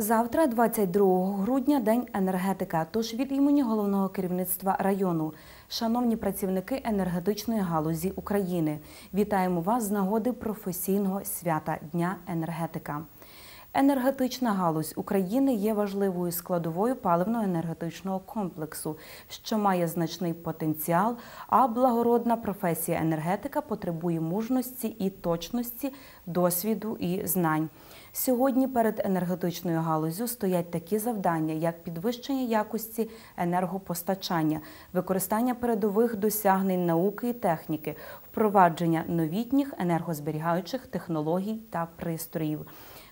Завтра, 22 грудня, день енергетика. Тож від імені головного керівництва району, шановні працівники енергетичної галузі України, вітаємо вас з нагоди професійного свята Дня енергетика. Енергетична галузь України є важливою складовою паливно-енергетичного комплексу, що має значний потенціал, а благородна професія енергетика потребує мужності і точності, досвіду і знань. Сьогодні перед енергетичною галузю стоять такі завдання, як підвищення якості енергопостачання, використання передових досягнень науки і техніки, впровадження новітніх енергозберігаючих технологій та пристроїв.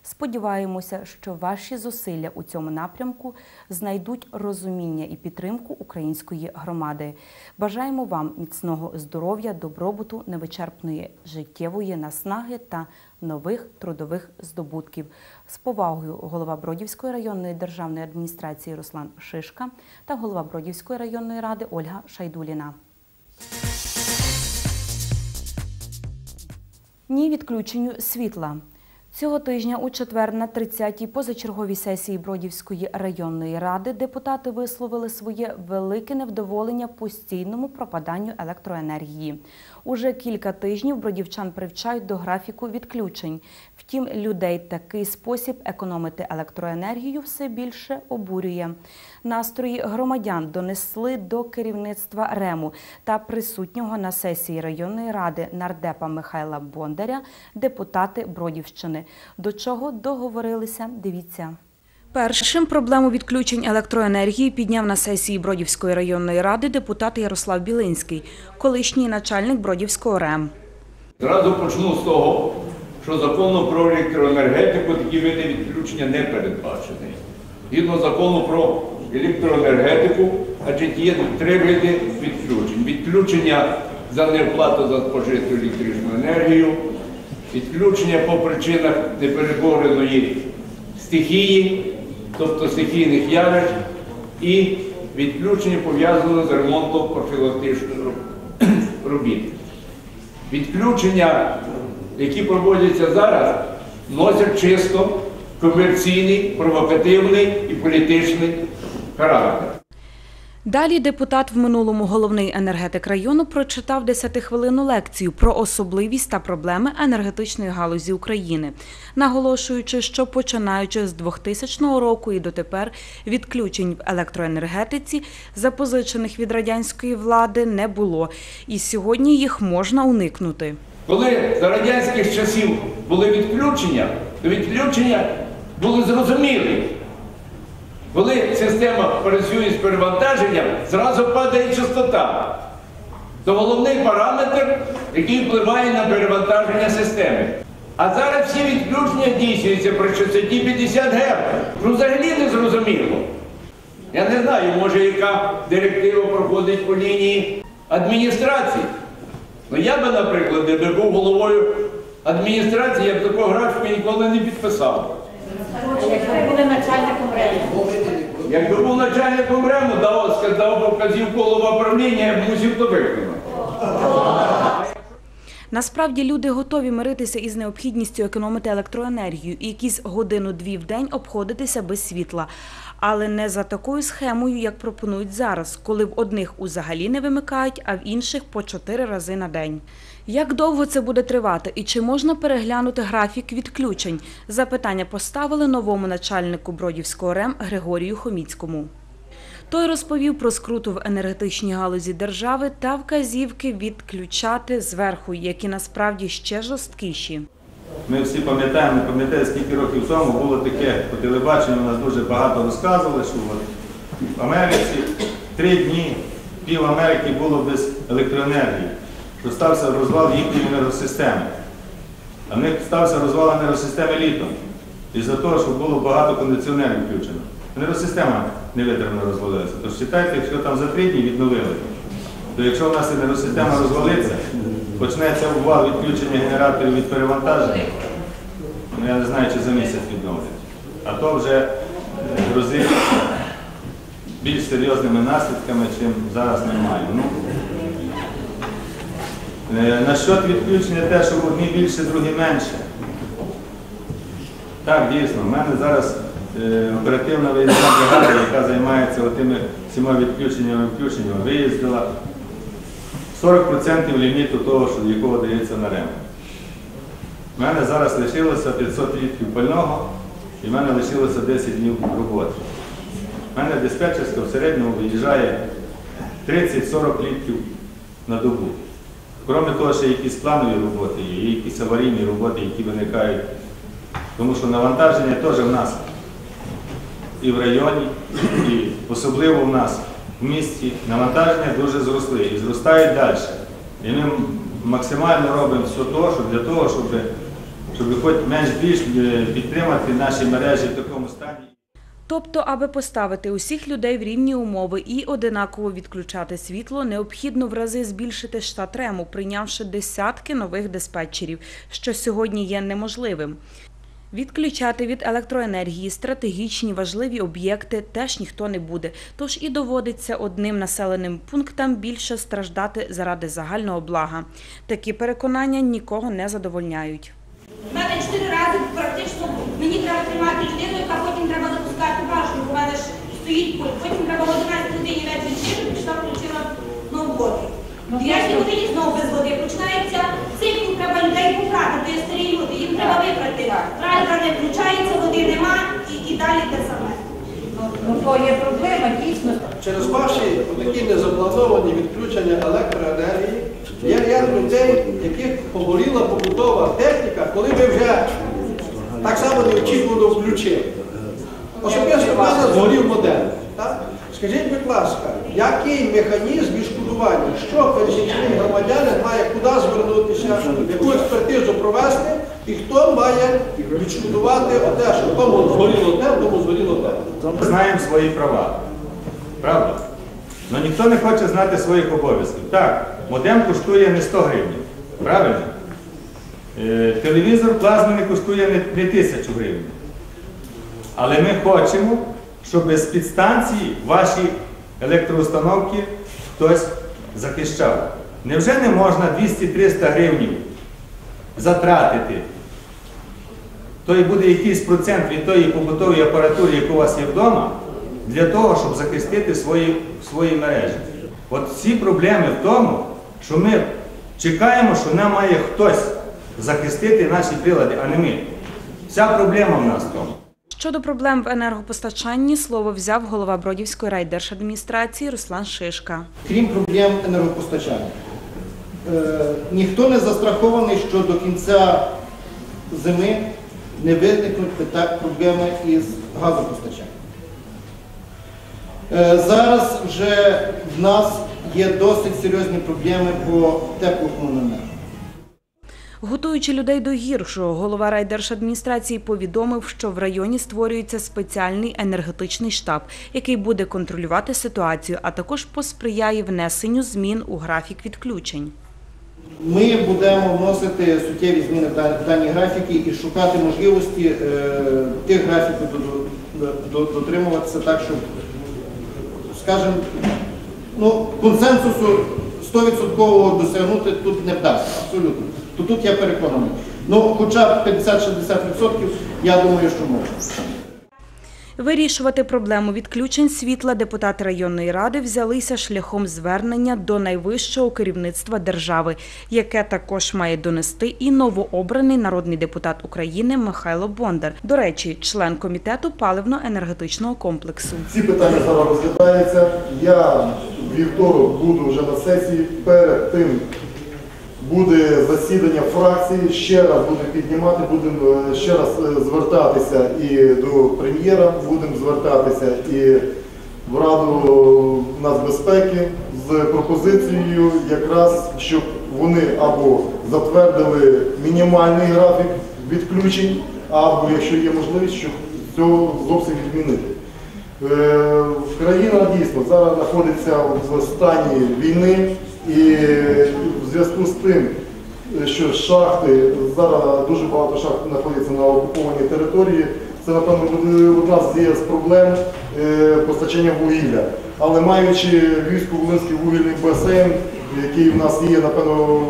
Сподіваємося, що ваші зусилля у цьому напрямку знайдуть розуміння і підтримку української громади. Бажаємо вам міцного здоров'я, добробуту, невичерпної життєвої наснаги та нових трудових здобутків. З повагою голова Бродівської районної державної адміністрації Руслан Шишка та голова Бродівської районної ради Ольга Шайдуліна. Ні відключенню світла. Цього тижня у четвер на 30-й позачерговій сесії Бродівської районної ради депутати висловили своє велике невдоволення постійному пропаданню електроенергії. Уже кілька тижнів бродівчан привчають до графіку відключень. Втім, людей такий спосіб економити електроенергію все більше обурює. Настрої громадян донесли до керівництва РЕМу та присутнього на сесії районної ради нардепа Михайла Бондаря депутати Бродівщини. До чого договорилися? Дивіться. Першим проблему відключень електроенергії підняв на сесії Бродівської районної ради депутат Ярослав Білинський, колишній начальник Бродівського РЕМ. Зразу почну з того, що законом про електроенергетику такі види відключення не передбачені. Згідно закону про електроенергетику, значить, є три види відключень. Відключення за неоплату за спожиту електричну енергію, відключення по причинах неперебореної стихії, тобто стихійних явищ, і відключення пов'язане з ремонтом профілактичних робіт. Відключення, які проводяться зараз, носять чисто комерційний, провокативний і політичний характер. Далі депутат в минулому головний енергетик району прочитав 10-хвилинну лекцію про особливість та проблеми енергетичної галузі України, наголошуючи, що починаючи з 2000 року і дотепер відключень в електроенергетиці, запозичених від радянської влади, не було, і сьогодні їх можна уникнути. Коли за радянських часів були відключення, то відключення були зрозумілі. Коли система працює з перевантаженням, зразу падає частота. Це головний параметр, який впливає на перевантаження системи. А зараз всі відключення дійснюються при частоті 50 Гц. Ну взагалі не зрозуміло. Я не знаю, може, яка директива проходить по лінії адміністрації. Ну я би, наприклад, якби був головою адміністрації, я б такого графіку ніколи не підписав. Якби були начальником рейду. Якби був начальником РЕМу, дав, сказав би вказівку голова правління, я б мусив то виконати. Насправді люди готові миритися із необхідністю економити електроенергію і якісь годину-дві в день обходитися без світла. Але не за такою схемою, як пропонують зараз, коли в одних узагалі не вимикають, а в інших по чотири рази на день. Як довго це буде тривати і чи можна переглянути графік відключень? Запитання поставили новому начальнику Бродівського РЕМ Григорію Хоміцькому. Той розповів про скруту в енергетичній галузі держави та вказівки відключати зверху, які насправді ще жорсткіші. Ми всі пам'ятаємо, не пам'ятаю, скільки років тому було таке по телебаченню, нас дуже багато розказували, що в Америці три дні пів Америки було без електроенергії, що стався розвал їхньої енергосистеми. А в них стався розвал енергосистеми літом. Із-за того, що було багато кондиціонерів включено. Енергосистема не витримно розвалилася. Тож вважайте, якщо там за три дні відновили, то якщо в нас енергосистема розвалиться, почнеться обвал відключення генераторів від перевантаження, ну я не знаю, чи за місяць відновлять. А то вже грозить більш серйозними наслідками, чим зараз ми маємо. Ну, е, Насчет відключення те, що одні більше, другі менше. Так, дійсно, в мене зараз е, оперативна виїзна бригада, яка займається тими всіма відключеннями, включеннями, виїздила 40% ліміту того, якого дається на ремонт. У мене зараз лишилося 500 літрів пального і в мене лишилося 10 днів роботи. У мене диспетчерська в середньому виїжджає 30-40 літрів на добу. Кроме того, ще якісь планові роботи є якісь аварійні роботи, які виникають. Тому що навантаження теж в нас і в районі, і особливо в нас в місті навантаження дуже зросли і зростають далі. І ми максимально робимо все то, щоб для того, щоб, щоб хоч менш-більш е, підтримати наші мережі в такому стані. Тобто, аби поставити усіх людей в рівні умови і одинаково відключати світло, необхідно в рази збільшити штат рему, прийнявши десятки нових диспетчерів, що сьогодні є неможливим. Відключати від електроенергії стратегічні важливі об'єкти теж ніхто не буде, тож і доводиться одним населеним пунктам більше страждати заради загального блага. Такі переконання нікого не задовольняють. У мене чотири рази практично мені треба тримати людину, яка потім треба запускати башню, бо в мене ж стоїть пульт. Потім треба в 11 годині вечір пішла включила знову воду. В 9 годині знову без води. Починається людей є старі люди, їм треба випрати. Тралька не включається, води нема і, і далі те саме. Ну, то є проблема, дійсно. Через ваші такі незаплановані відключення електроенергії є ряд людей, яких погоріла побутова техніка, коли ви вже так само неочікувано включили. Особисто в мене згорів модель. Так? Скажіть, будь ласка, який механізм відшкодування? Що пересічний громадянин має куди звернутися, яку експертизу провести, і хто має відшкодувати те, що тому згоріло те, тому згоріло те? Ми знаємо свої права. Правда? Але ніхто не хоче знати своїх обов'язків. Так, модем коштує не 100 гривень. Правильно? Е, телевізор плазмений коштує не, не 1000 гривень. Але ми хочемо, щоб з підстанції ваші електроустановки хтось захищав. Невже не можна 200-300 гривень затратити то і буде якийсь процент від тої побутової апаратури, яку у вас є вдома, для того, щоб захистити свої, свої мережі. От всі проблеми в тому, що ми чекаємо, що нам має хтось захистити наші прилади, а не ми. Вся проблема в нас в тому. Щодо проблем в енергопостачанні, слово взяв голова Бродівської райдержадміністрації Руслан Шишка. крім проблем енергопостачання. Е, ніхто не застрахований, що до кінця зими не виникнуть проблеми із газопостачанням. Е, зараз вже в нас є досить серйозні проблеми по теплокомуненерго. Готуючи людей до гіршого, голова райдержадміністрації повідомив, що в районі створюється спеціальний енергетичний штаб, який буде контролювати ситуацію, а також посприяє внесенню змін у графік відключень. Ми будемо вносити суттєві зміни в дані графіки і шукати можливості е, тих графіків до- до- до- дотримуватися так, щоб, скажімо, ну, консенсусу 100% досягнути тут не вдасться, абсолютно. То тут я переконаний. Ну, хоча б 50-60% я думаю, що можна. Вирішувати проблему відключень світла депутати районної ради взялися шляхом звернення до найвищого керівництва держави, яке також має донести і новообраний народний депутат України Михайло Бондар. До речі, член комітету паливно-енергетичного комплексу. Ці питання зараз розглядаються. Я вівторок буду вже на сесії. Перед тим буде засідання фракції. Ще раз буду піднімати, будемо е, ще раз е, звертатися і до прем'єра, будемо звертатися і в Раду нацбезпеки з пропозицією, якраз щоб вони або затвердили мінімальний графік відключень, або якщо є можливість, щоб цього зовсім відмінити. Е, Країна дійсно зараз знаходиться в стані війни і в зв'язку з тим, що шахти, зараз дуже багато шахт знаходяться на окупованій території, це, напевно, одна з проблем е, постачання вугілля. Але маючи Львівсько-Волинський вугільний басейн, який в нас є, напевно,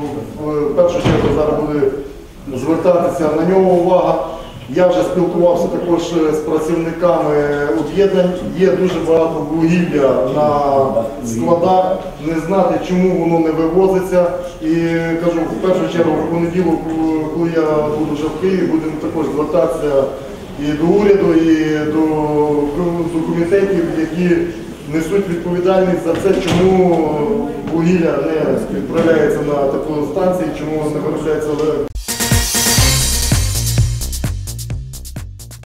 в першу чергу зараз буде звертатися на нього увага. Я вже спілкувався також е, з працівниками об'єднань. Є дуже багато вугілля на складах. Не знати, чому воно не вивозиться. І кажу, в першу чергу, в понеділок, е, коли я буду вже в Києві, будемо також звертатися і до уряду, і до, до комітетів, які несуть відповідальність за це, чому вугілля не відправляється на теплостанції, чому не виробляється